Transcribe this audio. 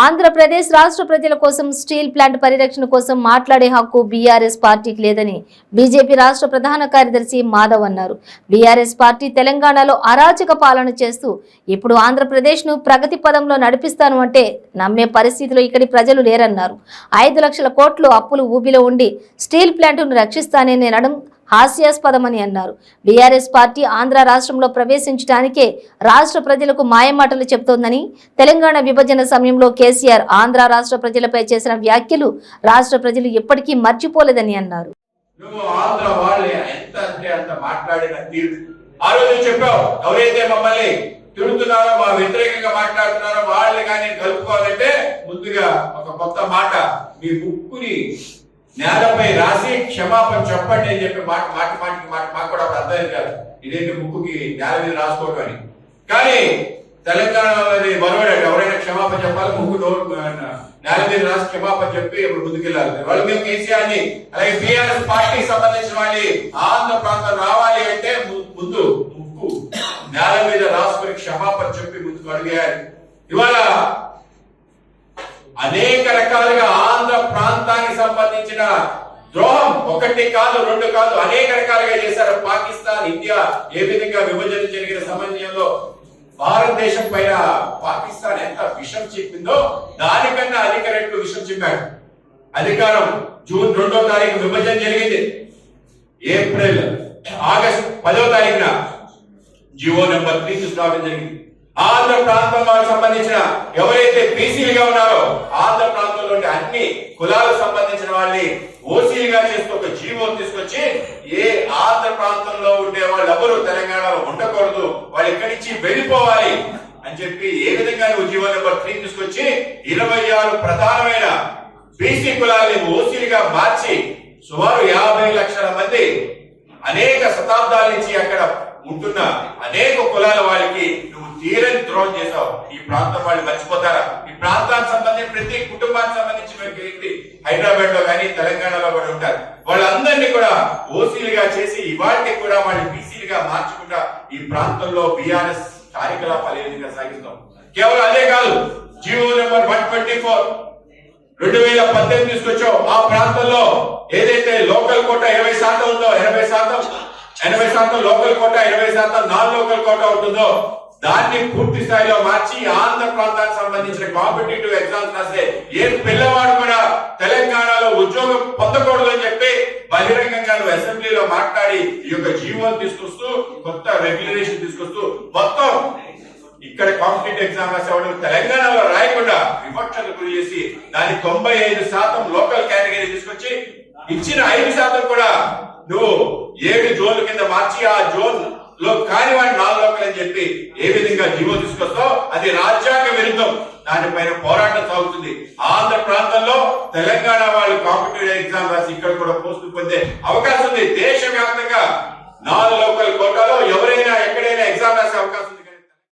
ఆంధ్రప్రదేశ్ రాష్ట్ర ప్రజల కోసం స్టీల్ ప్లాంట్ పరిరక్షణ కోసం మాట్లాడే హక్కు బీఆర్ఎస్ పార్టీకి లేదని బీజేపీ రాష్ట్ర ప్రధాన కార్యదర్శి మాధవ్ అన్నారు. బీఆర్ఎస్ పార్టీ తెలంగాణలో అరాచక పాలన చేస్తూ ఇప్పుడు ఆంధ్రప్రదేశ్ను ప్రగతి పదంలో నడిపిస్తాను అంటే నమ్మే పరిస్థితిలో ఇక్కడి ప్రజలు లేరన్నారు. ఐదు లక్షల కోట్లు అప్పులు ఊబిలో ఉండి స్టీల్ ప్లాంట్ను రక్షిస్తానని అనడం హాస్యాస్పదమని అన్నారు. బీఆర్ఎస్ పార్టీ ఆంధ్ర రాష్ట్రంలో ప్రవేశించడానికే రాష్ట్ర ప్రజలకు మాయమాటలు చెబుతోందని తెలంగాణ విభజన సమయంలో కేసీఆర్ ఆంధ్ర రాష్ట్ర ప్రజలపై చేసిన వ్యాఖ్యలు రాష్ట్ర ప్రజలు ఎప్పటికీ మర్చిపోలేదని అన్నారు. ఎవరైతే మమ్మల్ని తిడుతున్నారో మా వ్యతిరేకంగా మాట్లాడుతున్నారో వాళ్ళని కానీ కలుపుకోవాలంటే ముందుగా ఒక కొత్త మాట మీ ముక్కుని నేలపై రాసి క్షమాపణ చెప్పండి అని చెప్పి మాట మాటి మాటికి మాట మాకు కూడా అప్పుడు అర్థం కాదు. ఇదేంటి ముక్కుకి నేల మీద రాసుకోవడం అని. కానీ తెలంగాణ మనవడాడు ఎవరైనా క్షమాపణ చెప్పాలి ముక్కు నోరు నేల మీద రాసి క్షమాపణ చెప్పి ఇప్పుడు ముందుకెళ్ళాలి. వాళ్ళు మేము కేసీఆర్ని అలాగే బీఆర్ఎస్ పార్టీకి సంబంధించిన వాళ్ళని ఆంధ్ర ప్రాంతం రావాలి అంటే ముందు ముక్కు నేల మీద రాసుకుని క్షమాపణ చెప్పి ముందుకు అడిగేయాలి ఇవాళ అనేక రకాలుగా ఆంధ్ర ప్రాంతం చేసిన ద్రోహం ఒకటి కాదు రెండు కాదు అనేక రకాలుగా చేశారు. పాకిస్తాన్ ఇండియా ఏ విధంగా విభజన జరిగిన సమన్వయంలో భారతదేశం పైన పాకిస్తాన్ ఎంత విషం చెప్పిందో దానికన్నా అధిక రెట్లు విషం చెప్పాడు. అధికారం జూన్ రెండో తారీఖు విభజన జరిగింది. ఏప్రిల్ ఆగస్ట్ పదో తారీఖున జివో నెంబర్ త్రీ తీసుకురావడం జరిగింది. ఆంధ్ర ప్రాంతం వారికి సంబంధించిన ఎవరైతే బీసీలుగా ఉన్నారో ఆంధ్ర ప్రాంతం ఉన్నటువంటి అన్ని కులాలకు సంబంధించిన వాళ్ళని ఓసీలుగా చేస్తూ ఒక జీవో తీసుకొచ్చి ఏ ఆంధ్ర ప్రాంతంలో ఉండే వాళ్ళు ఎవరు తెలంగాణలో ఉండకూడదు వాళ్ళు ఇక్కడి నుంచి వెళ్ళిపోవాలి అని చెప్పి ఏ విధంగా నువ్వు జీవో నెంబర్ త్రీ తీసుకొచ్చి ఇరవై ఆరు ప్రధానమైన బీసీ కులాలని ఓసీలుగా మార్చి సుమారు యాభై లక్షల మంది అనేక శతాబ్దాల నుంచి అక్కడ ఉంటున్న అనేక కులాల వాళ్ళకి నువ్వు తీరని ద్రోహం చేసావు ఈ ప్రాంతం వాళ్ళు మర్చిపోతారా? ఈ ప్రాంతానికి సంబంధించి ప్రతి హైదరాబాద్లో కానీ తెలంగాణలో కూడా ఉంటారు. వాళ్ళందరినీ కూడా ఓసీలుగా చేసి ఇవాటికి కూడా వాళ్ళు బీసీలుగా మార్చుకుంటా ఈ ప్రాంతంలో బీఆర్ఎస్ కార్యకలాపాలు ఏ విధంగా సాగిస్తాం? కేవలం అదే కాదు Jio number one twenty four. రెండు వేల పద్దెనిమిది తీసుకొచ్చావు ఆ ప్రాంతంలో ఏదైతే లోకల్ కోట ఇరవై శాతం ఉందో ఎనభై శాతం ఎనభై శాతం లోకల్ కోట ఇరవై శాతం నాన్ లోకల్ కోట ఉంటుందో దాన్ని పూర్తి స్థాయిలో మార్చి ఆంధ్ర ప్రాంతానికి సంబంధించిన కాంపిటేటివ్ ఎగ్జామ్స్ రాస్తే ఏ పిల్లవాడు కూడా తెలంగాణలో ఉద్యోగం పొందకూడదు అని చెప్పి బహిరంగంగా నువ్వు అసెంబ్లీలో మాట్లాడి ఈ యొక్క జీవోని తీసుకొస్తూ కొత్త రెగ్యులేషన్ తీసుకొస్తూ మొత్తం ఇక్కడ కాంపిటేటివ్ ఎగ్జామ్ రాసేవాడు తెలంగాణలో రాయకుండా వివక్షకు గురి చేసి దాని తొంభై ఐదు శాతం లోకల్ కేటగిరీ తీసుకొచ్చి ఇచ్చిన ఐదు శాతం కూడా నువ్వు ఏడు జోన్ల కింద మార్చి ఆ జోన్ లో కాని వాడిని నాలుగు లోకల్ అని చెప్పి ఏ విధంగా జీవో తీసుకొస్తావు అది రాజ్యాంగ విరుద్ధం. దానిపైన పోరాటం సాగుతుంది. ఆంధ్ర ప్రాంతంలో తెలంగాణ వాళ్ళు కాంపిటేటివ్ ఎగ్జామ్ రాసి ఇక్కడ కూడా పోస్టులు పొందే అవకాశం ఉంది. దేశవ్యాప్తంగా నాలుగు లోకల్ కోటాలో ఎవరైనా ఎక్కడైనా ఎగ్జామ్ రాసే అవకాశం